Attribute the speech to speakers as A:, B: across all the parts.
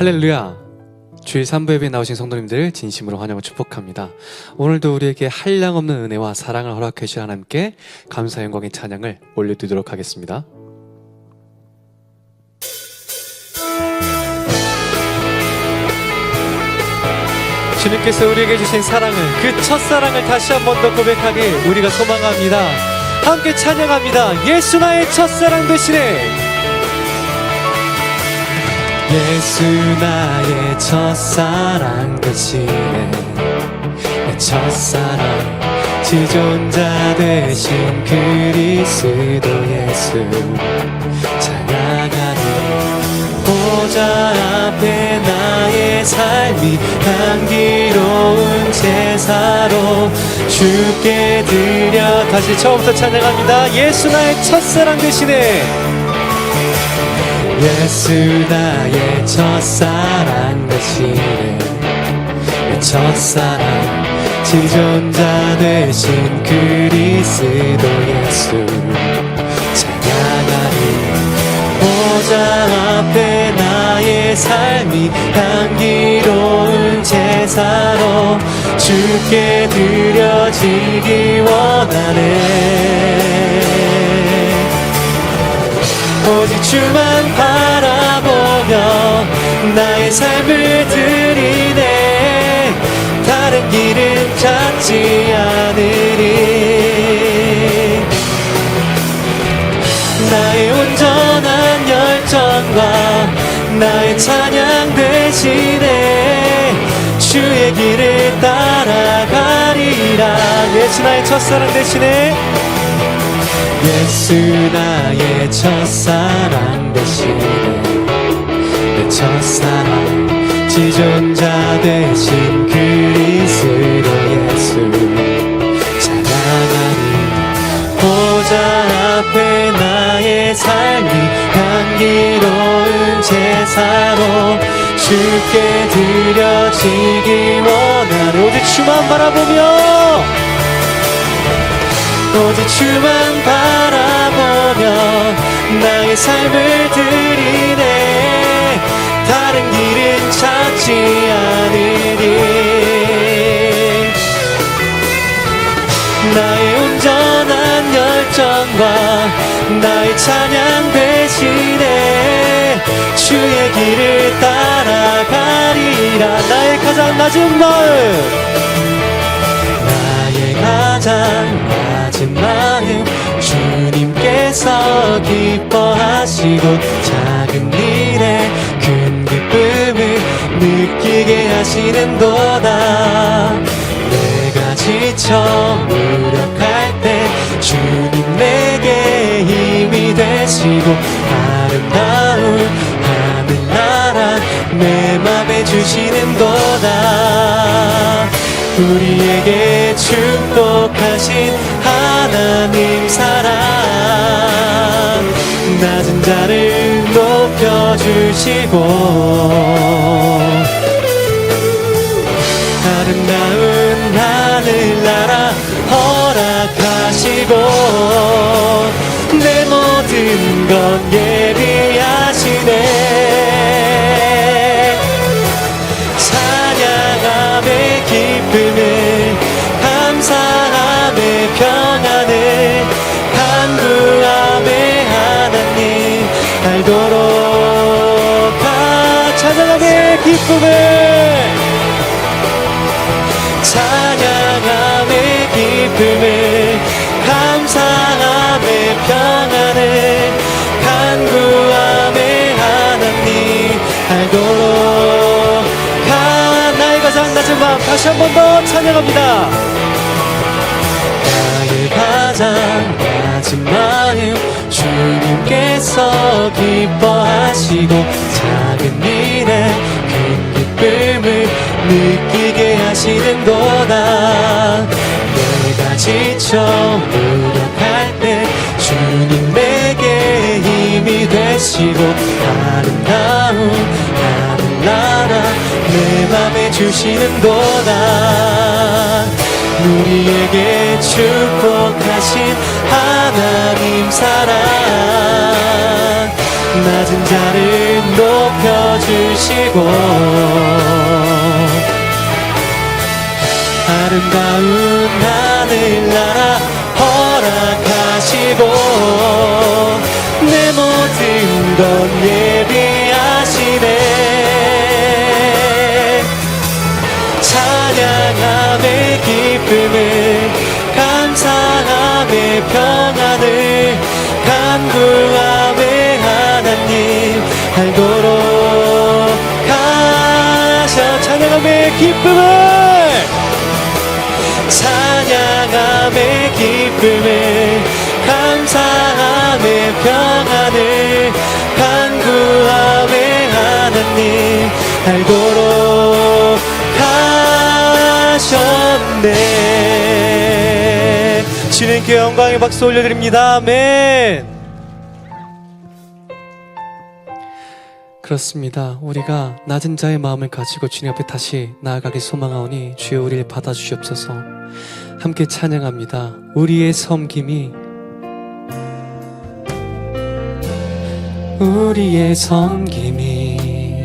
A: 할렐루야. 주일 3부 예배에 나오신 성도님들 진심으로 환영을 축복합니다. 오늘도 우리에게 한량없는 은혜와 사랑을 허락해 주신 하나님께 감사 영광의 찬양을 올려드리도록 하겠습니다. 주님께서 우리에게 주신 사랑을 그 첫사랑을 다시 한 번 더 고백하길 우리가 소망합니다. 함께 찬양합니다. 예수 나의 첫사랑 되시네. 예수 나의 첫사랑 되시네 내 첫사랑 지존자 되신 그리스도 예수 찬양하니 보좌 앞에 나의 삶이 향기로운 제사로 주께 드려 다시 처음부터 찬양합니다. 예수 나의 첫사랑 되시네 예수 나의 첫사랑 되시네 내 첫사랑 지존자 되신 그리스도 예수 찬양하니 보좌 앞에 나의 삶이 향기로운 제사로 주께 드려지기 원하네 오직 주만 바라보며 나의 삶을 드리네. 다른 길은 찾지 않으리. 나의 온전한 열정과 나의 찬양 대신에 주의 길을 따라가리라. 예수 나의 첫사랑 대신에 예수 나의 첫사랑 되시네. 내 첫사랑 지존자 되신 그리스도 예수. 찬양하니 보좌 앞에 나의 삶이 향기로운 제사로 주께 드려지기 원하는 오직 주만 바라보며 오직 주만 바라보며 나의 삶을 드리네. 다른 길은 찾지 않으리 나의 온전한 열정과 나의 찬양 대신에 주의 길을 따라가리라. 나의 가장 낮은 마 주님께서 기뻐하시고 작은 일에 큰 기쁨을 느끼게 하시는도다. 내가 지쳐 무력할 때 주님 내게 힘이 되시고 아름다운 하늘나라 내 맘에 주시는도다. 우리에게 축복하신 하나님 사랑 주시고 아름다운 하늘나라 허락하시고 내 모든 건 예비 기쁨을 찬양함의 기쁨을 감사함의 평안을 간구함의 하나님 알도록. 가 나의 가장 낮은 마음 다시 한 번 더 찬양합니다. 나의 가장 낮은 마음 주님께서 기뻐하시고 작은 일에 느끼게 하시는도다. 내가 지쳐 무력할 때 주님 내게 힘이 되시고 아름다운 하늘나라 내 맘에 주시는도다. 우리에게 축복하신 하나님 사랑. 낮은 자를 높여주시고 아름다운 하늘나라 허락하시고 기쁨을 감사함의 평안을 간구함의 하나님 알도록 하셨네 주님께 영광의 박수 올려드립니다 아멘 그렇습니다. 우리가 낮은 자의 마음을 가지고 주님 앞에 다시 나아가길 소망하오니 주여 우리를 받아주시옵소서. 함께 찬양합니다. 우리의 섬김이 우리의 섬김이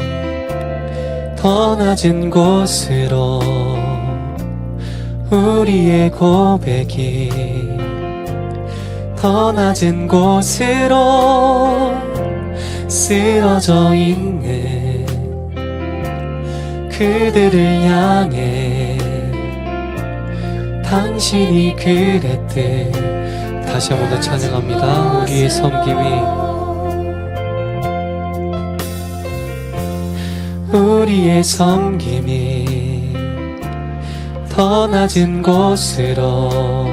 A: 더 낮은 곳으로 우리의 고백이 더 낮은 곳으로 쓰러져 있는 그들을 향해 당신이 그랬듯 다시 한 번 더 찬양합니다. 우리의 섬김이. 우리의 섬김이 더 낮은 곳으로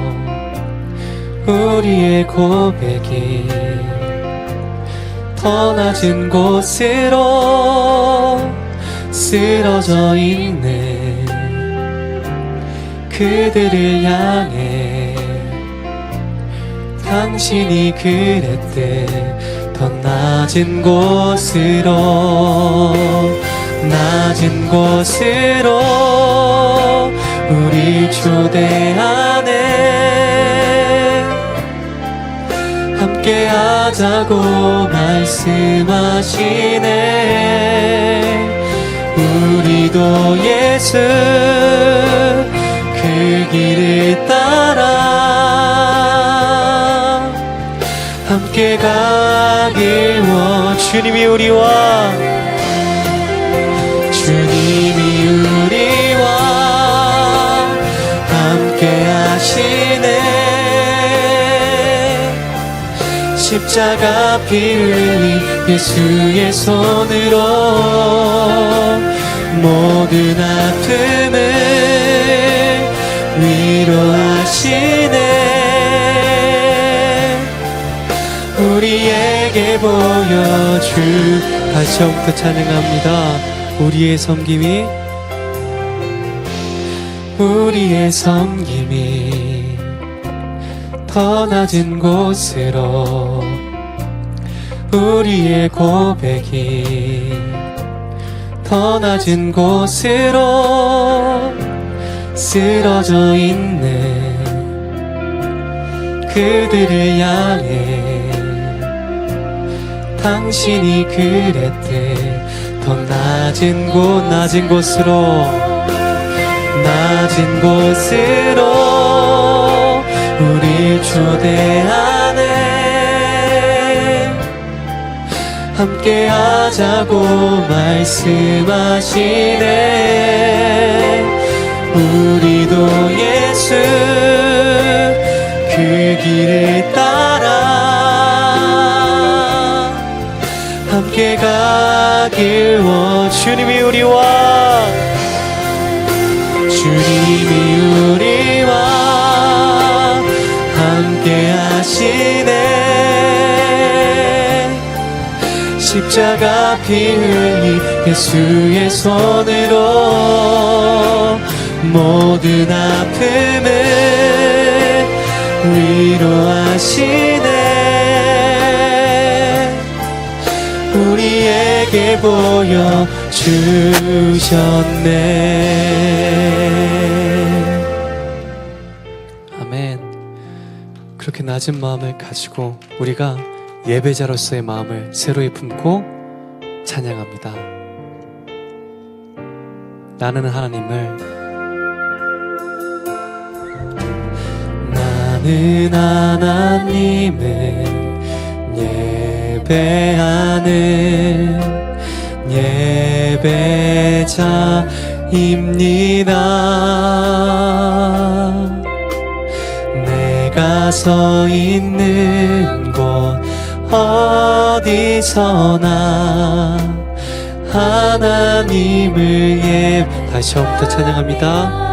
A: 우리의 고백이 더 낮은 곳으로 쓰러져 있는 그들을 향해 당신이 그랬듯 더 낮은 곳으로 낮은 곳으로 우리 초대하네 함께 하자고 말씀하시네. 우리도 예수 그 길을 따라 함께 가길 원 주님이 우리와 주님이 우리와 함께 하시네. 십자가 피 흘린 예수의 손으로 모든 아픔을 위로하시네. 우리에게 보여줄 다시 한번 찬양합니다. 우리의 섬김이 우리의 섬김이 더 낮은 곳으로 우리의 고백이 더 낮은 곳으로 쓰러져 있는 그들을 향해 당신이 그랬듯 더 낮은 곳 낮은 곳으로 낮은 곳으로 우리 초대하네. 함께 하자고 말씀하시네 우리도 예수 그 길을 따라 함께 가길 원 주님이 우리와 주님이 우리와 함께 하시네. 십자가 피 흘린 예수의 손으로 모든 아픔을 위로하시네 우리에게 보여 주셨네. 아멘. 그렇게 낮은 마음을 가지고 우리가 예배자로서의 마음을 새로이 품고 찬양합니다. 나는 하나님을 나는 하나님을 예배하는 예배자입니다. 내가 서 있는 곳 어디서나 하나님을 예 다시 처음부터 찬양합니다.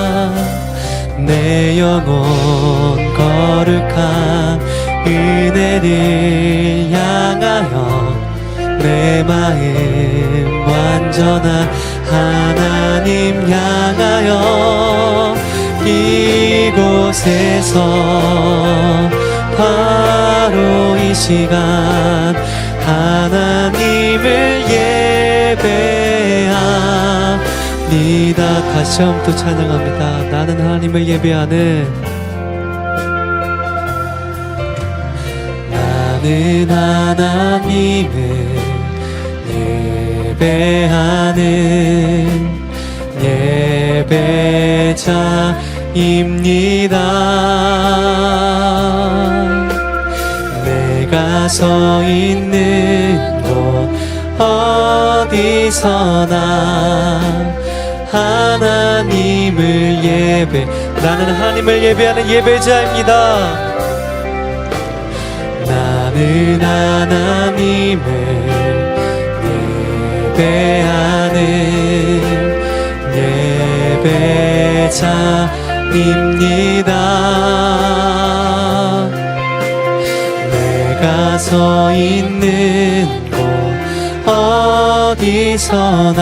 A: 내 영혼 거룩한 은혜를 향하여 내 마음 완전한 하나님 향하여 이곳에서 바로 이 시간 하나님을 예배합니다. 다시 처음부터 찬양합니다. 나는 하나님을 예배하는 나는 하나님을 예배하는 예배자입니다. 내가 서 있는 곳 어디서나 하나님을 예배 나는 하나님을 예배하는 예배자입니다. 나는 하나님을 예배하는 예배자입니다. 내가 서 있는 곳 어디서나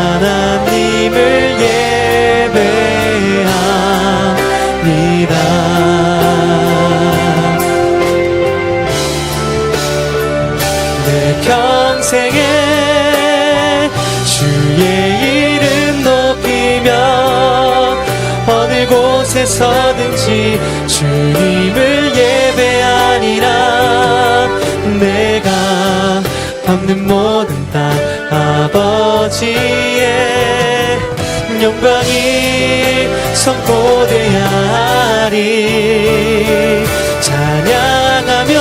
A: 내 평생에 주의 이름 높이며 어느 곳에서든지 주님을 예배하니라. 내가 밟는 모든 땅 아버지의 영광이 선포되야 하리. 찬양하며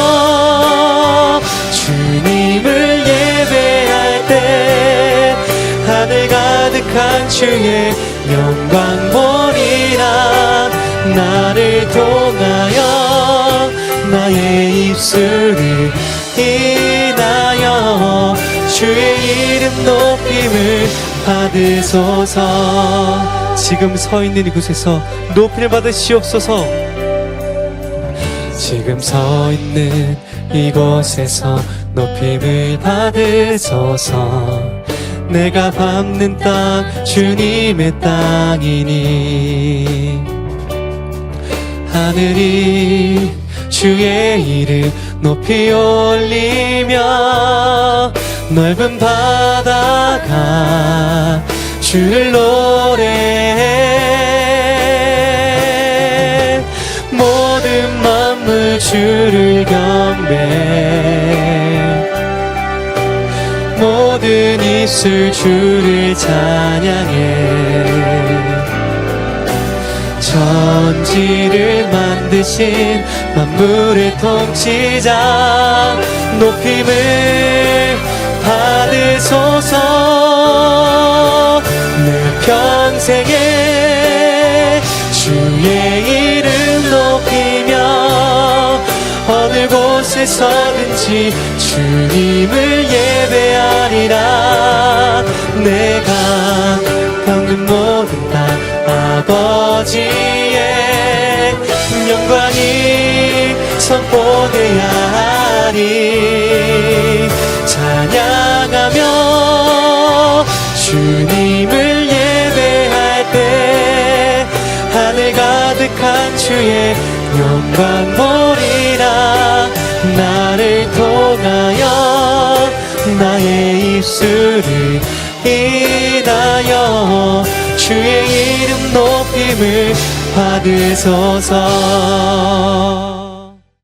A: 주님을 예배할 때 하늘 가득한 주의 영광 보리라 나를 통하여 나의 입술을 인하여 주의 이름 높임을 받으소서. 지금 서 있는 이곳에서 높임을 받으시옵소서. 지금 서 있는 이곳에서 높임을 받으소서. 내가 밟는 땅 주님의 땅이니. 하늘이 주의 이름 높이 올리며 넓은 바다가 주를 노래해. 모든 만물 주를 경배. 모든 입술 주를 찬양해. 천지를 만드신 만물의 통치자 높임을 받으소서 내 평생에 주의 이름 높이며 어느 곳에 서든지 주님을 예배하리라. 내가 겪는 모든 땅 아버지의 영광이 주의 영광 보리라 나를 통하여 나의 입술을 인하여 주의 이름 높임을 받으소서